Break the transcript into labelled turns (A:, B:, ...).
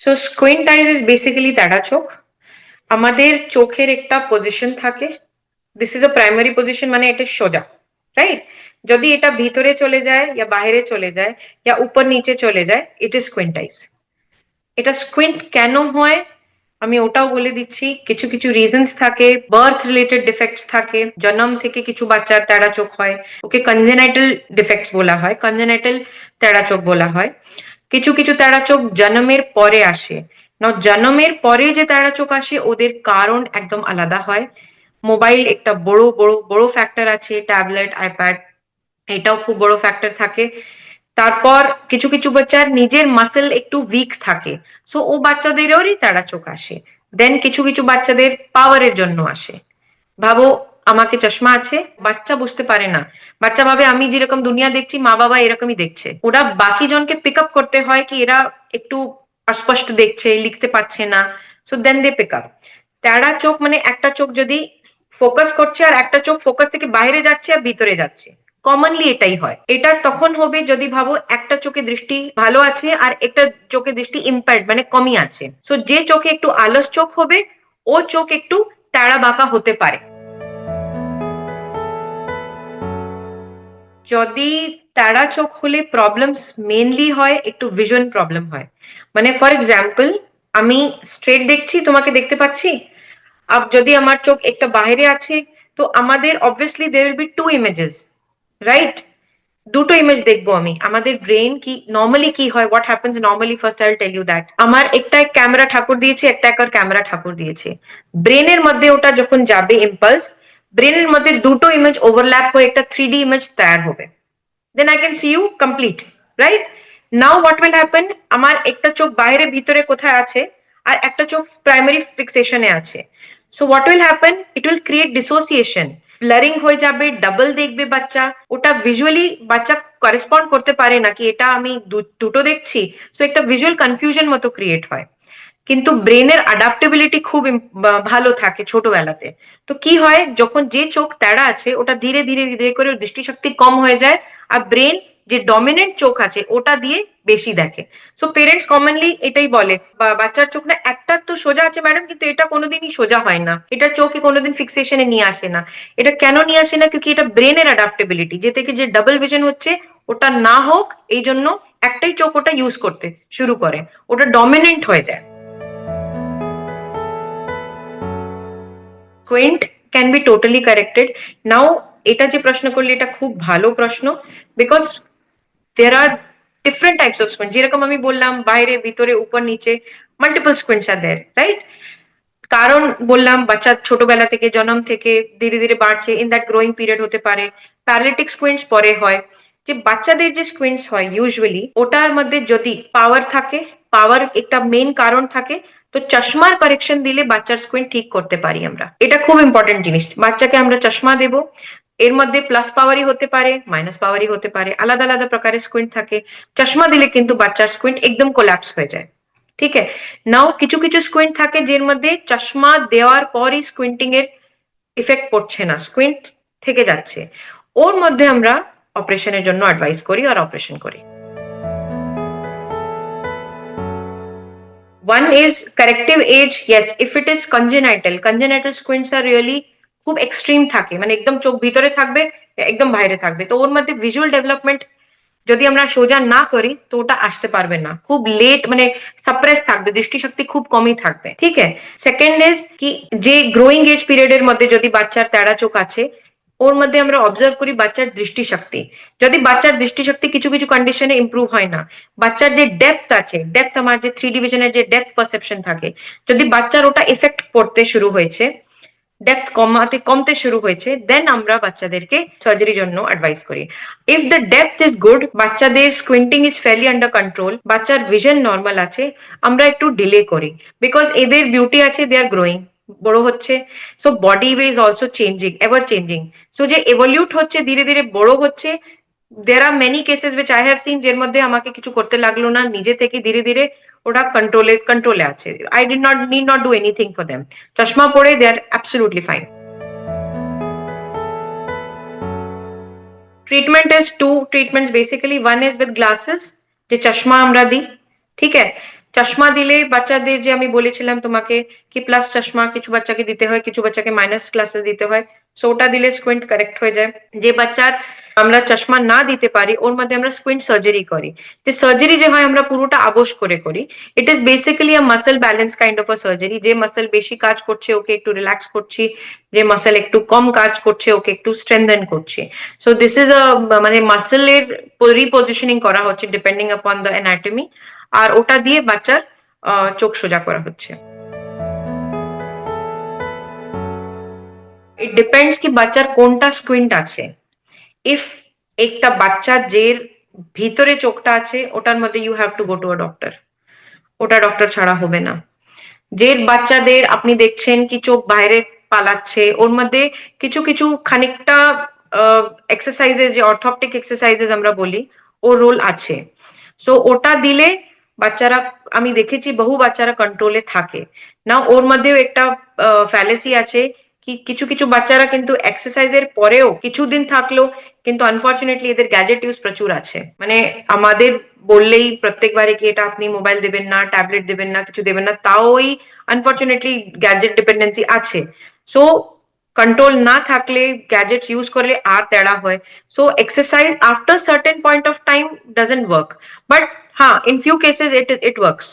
A: So squint eyes is basically তারা চোখ আমাদের চোখের একটা পজিশন থাকে। This is a primary position মানে এটা সোজা রাইট যদি এটা ভিতরে চলে যায় ইয়া বাইরে চলে যায় ইয়া উপর নিচে চলে যায় ইট ইজ স্কুইন্ট আইজ এটা স্কুইন্ট কেন হয়? আমি ওটাও বলে দিচ্ছি। কিছু কিছু রিজনস থাকে। বার্থ রিলেটেড ডিফেক্টস থাকে। জন্ম থেকে কিছু বাচ্চার তেড়া চোখ হয়। ওকে কনজেনাইটাল ডিফেক্টস বলা হয়। কনজেনাইটাল তেড়া চোখ বলা হয়। কিছু কিছু তেড়া চোখ জন্মের পরে আসে। না জন্মের পরে যে তেড়া চোখ আসে, ওদের কারণ একদম আলাদা হয়। মোবাইল একটা বড় বড় বড় ফ্যাক্টর আছে ট্যাবলেট আইপ্যাড এটাও খুব বড় ফ্যাক্টর থাকে। তারপর কিছু কিছু বাচ্চার নিজের মাসেল একটু উইক থাকে। সো ও বাচ্চাদেরই তারা চোখ আসে। দেন কিছু কিছু বাচ্চাদের পাওয়ারের জন্য আসে। ভাবো আমাকে চশমা আছে, বাচ্চা বুঝতে পারে না। বাচ্চা ভাবে আমি যেরকম দুনিয়া দেখছি, মা বাবা এরকমই দেখছে। ওরা বাকি জনকে পিক আপ করতে হয় কি এরা একটু অস্পষ্ট দেখছে, লিখতে পারছে না। So then they pick up তেড়া চোখ মানে একটা চোখ যদি ফোকাস করছে আর একটা চোখ ফোকাস থেকে বাইরে যাচ্ছে আর ভিতরে যাচ্ছে। কমনলি এটাই হয়। এটা তখন হবে যদি ভাবো একটা চোখে দৃষ্টি ভালো আছে আর একটা চোখে দৃষ্টি ইম্প্যাক্ট মানে কমই আছে। সো যে চোখে একটু আলস চোখ হবে, ও চোখ একটু তাড়া বাঁকা হতে পারে। যদি তারা চোখ হলে প্রবলেমস মেনলি হয়, একটু ভিজন প্রবলেম হয়। মানে ফর এক্সাম্পল আমি স্ট্রেট দেখছি, তোমাকে দেখতে পাচ্ছি? আব, যদি আমার চোখ একটা বাইরে আছে, তো আমাদের obviously there will be two images right দুটো ইমেজ দেখব আমি। আমাদের ব্রেন কি নর্মালি কি হয়? What happens normally first I tell you that আমার একটা ক্যামেরা ঠাকুর দিয়েছে, একটা একর ক্যামেরা ঠাকুর দিয়েছে। ব্রেনের মধ্যে ওটা যখন যাবে ইম্পালস ব্রেনের মধ্যে দুটো ইমেজ ওভারল্যাপ হয়ে একটা থ্রি ডি ইমেজ তৈরি হবে। Then I can see you complete right now what will happen আমার একটা চোখ বাইরে ভিতরে কোথায় আছে আর একটা চোখ প্রাইমারি ফিক্সেশনে আছে। So what will happen it will create dissociation blurring হয়ে যাবে ডাবল দেখবে বাচ্চা। ওটা ভিজুয়ালি বাচ্চা করেসপন্ড করতে পারে না কি এটা আমি দুটো দেখছি। সো একটা ভিজুয়াল কনফিউশন মতো ক্রিয়েট হয়। কিন্তু ব্রেনের অ্যাডাপ্টেবিলিটি খুব ভালো থাকে ছোটবেলাতে। তো কি হয় যখন যে চোখ তেড়া আছে ওটা ধীরে ধীরে ধীরে করে দৃষ্টিশক্তি কম হয়ে যায় আর ব্রেন যে ডমিনেন্ট চোখ আছে ওটা দিয়ে বেশি দেখে। সো পেরেন্টস কমনলি এটাই বলে বাচ্চার চোখ না একটা তো সোজা আছে ম্যাডাম কিন্তু এটা কোনোদিনই সোজা হয় না। এটা চোখে কোনোদিন ফিক্সেশনে নিয়ে আসে না। এটা কেন নিয়ে আসে না? কিন্তু এটা ব্রেনের অ্যাডাপ্টেবিলিটি যে থেকে যে ডাবল ভিশন হচ্ছে ওটা না হোক এই জন্য একটাই চোখ ওটা ইউজ করতে শুরু করে। ওটা ডমিনেন্ট হয়ে যায়। Squint can be totally corrected now এটা যে প্রশ্ন করলে, এটা খুব ভালো প্রশ্ন because there are different types of squint যেরকম আমি বললাম, বাইরে, ভিতরে, উপর, নিচে মাল্টিপল স্কুইন্টস আর দেয়ার রাইট কারণ বললাম, বাচ্চা ছোটবেলা থেকে, জন্ম থেকে, ধীরে ধীরে বাড়ছে ইন দ্যাট গ্রোয়িং পিরিয়ড হতে পারে প্যারালিটিক স্কুইন্টস পরে হয়। যে বাচ্চাদের যে স্কুইন্টস হয় ইউজুয়ালি ওটার মধ্যে যদি পাওয়ার থাকে পাওয়ার একটা মেন কারণ থাকে তো চশমার কারেকশন দিলে বাচ্চার স্কুইন্ট ঠিক করতে পারি আমরা। এটা খুব ইম্পর্টেন্ট জিনিস। বাচ্চাকে আমরা চশমা দেব। এর মধ্যে প্লাস পাওয়ারই হতে পারে মাইনাস পাওয়ারই হতে পারে, আলাদা আলাদা প্রকারের স্কুইন্ট থাকে। চশমা দিলে কিন্তু বাচ্চার স্কুইন্ট একদম কোল্যাপস হয়ে যায়। ঠিক আছে? নাও কিছু কিছু স্কুইন্ট থাকে যের মধ্যে চশমা দেওয়ার পরই স্কুইন্টিং এর ইফেক্ট পড়ছে না স্কুইন্ট থেকে যাচ্ছে। ওর মধ্যে আমরা অপারেশনের জন্য অ্যাডভাইস করি আর অপারেশন করি। One is corrective age. Yes, if it is congenital, congenital squints are really খুব এক্সট্রিম থাকে মানে একদম চোখ ভিতরে থাকবে একদম বাইরে থাকবে। তো ওর মধ্যে ভিজুয়াল ডেভেলপমেন্ট যদি আমরা সোজা না করি তো ওটা আসতে পারবে না। খুব লেট মানে সাপ্রেস থাকবে দৃষ্টিশক্তি খুব কমই থাকবে। ঠিক আছে? সেকেন্ড ইজ কি যে গ্রোয়িং এজ পিরিয়ডের মধ্যে যদি বাচ্চার তেড়া চোখ আছে ওর মধ্যে আমরা অবজার্ভ করি বাচ্চার দৃষ্টিশক্তি। যদি বাচ্চার দৃষ্টিশক্তি কিছু কিছু কন্ডিশনে ইম্প্রুভ হয় না, বাচ্চার যে ডেপথ আছে ডেপথ আমার যে থ্রি ডিভিশনের যে ডেপথ পারসেপশন থাকে, যদি বাচ্চার ওটা এফেক্ট পড়তে শুরু হয়েছে ডেপথ কমাতে, কমতে শুরু হয়েছে দেন আমরা বাচ্চাদেরকে সার্জারির জন্য অ্যাডভাইস করি। If the depth is good বাচ্চাদের squinting is fairly under control বাচ্চার ভিশন নর্মাল আছে, আমরা একটু ডিলে করি। বিকজ এদের বিউটি আছে দে আর গ্রোয়িং বড় হচ্ছে। So body way is also changing ever changing so যে এভলিউট হচ্ছে, ধীরে ধীরে বড় হচ্ছে। There are many cases which I have seen যের মধ্যে আমাকে কিছু করতে লাগল না, নিজে থেকে ধীরে ধীরে ওটা কন্ট্রোলে কন্ট্রোলে আছে। I did not need not do anything for them চশমা পরে they are absolutely fine treatment is two treatments basically one is with glasses যে চশমা আমরা দিই, ঠিক আছে? চশমা দিলে বাচ্চাদের যে আমি বলেছিলাম তোমাকে কি প্লাস চশমা, কিছু বাচ্চাকে দিতে হয়, কিছু বাচ্চাকে মাইনাস ক্লাসে দিতে হয় সো ওটা দিলে স্কুইন্ট কারেক্ট হয়ে যায়। যে বাচ্চার আমরা চশমা না দিতে পারি, ওর মধ্যে আমরা স্কুইন্ট সার্জারি করি। তো সার্জারি যে হয় আমরা পুরোটা আবশ করে করি। It is basically a muscle balance kind of a surgery যে মাসেল বেশি কাজ করছে, ওকে একটু রিল্যাক্স করছি, যে মাসেল একটু কম কাজ করছে, ওকে একটু স্ট্রেংথেন করছি। সো দিস ইজ আ মানে মাসেলের রিপজিশনিং করা হচ্ছে ডিপেন্ডিং আপন দ্য অ্যানাটমি আর ওটা দিয়ে বাচ্চার চোখ সোজা করা হচ্ছে। ইট ডিপেন্ডস কি বাচ্চার কোনটা স্কুইন্ট আছে। ইফ একটা বাচ্চা যে ভিতরে চোখটা আছে, ওটার মধ্যে you have to go to a doctor ওটা ডক্টর ছাড়া হবে না। যে বাচ্চাদের আপনি দেখছেন কি চোখ বাইরে পালাচ্ছে, ওর মধ্যে কিছু কিছু খানিকটা এক্সারসাইজেস যে অর্থপটিক এক্সারসাইজেস আমরা বলি ও রোল আছে। সো ওটা দিলে বাচ্চারা, আমি দেখেছি বহু বাচ্চারা কন্ট্রোলে থাকে। না ওর মধ্যেও একটা ফ্যালেসি আছে কি, কিছু কিছু বাচ্চারা কিন্তু এক্সারসাইজের পরেও কিছুদিন থাকল কিন্তু আনফর্চুনেটলি এদের গ্যাজেট ইউজ প্রচুর আছে। মানে আমাদের বললেই প্রত্যেকবারে কি এটা আপনি মোবাইল দেবেন না ট্যাবলেট দেবেন না, কিছু দেবেন না, তাও ওই আনফর্চুনেটলি গ্যাজেট ডিপেন্ডেন্সি আছে। সো কন্ট্রোল না থাকলে গ্যাজেটস ইউজ করলে আর তেড়া হয়। So exercise after certain point of time doesn't work but হ্যাঁ in few cases it it works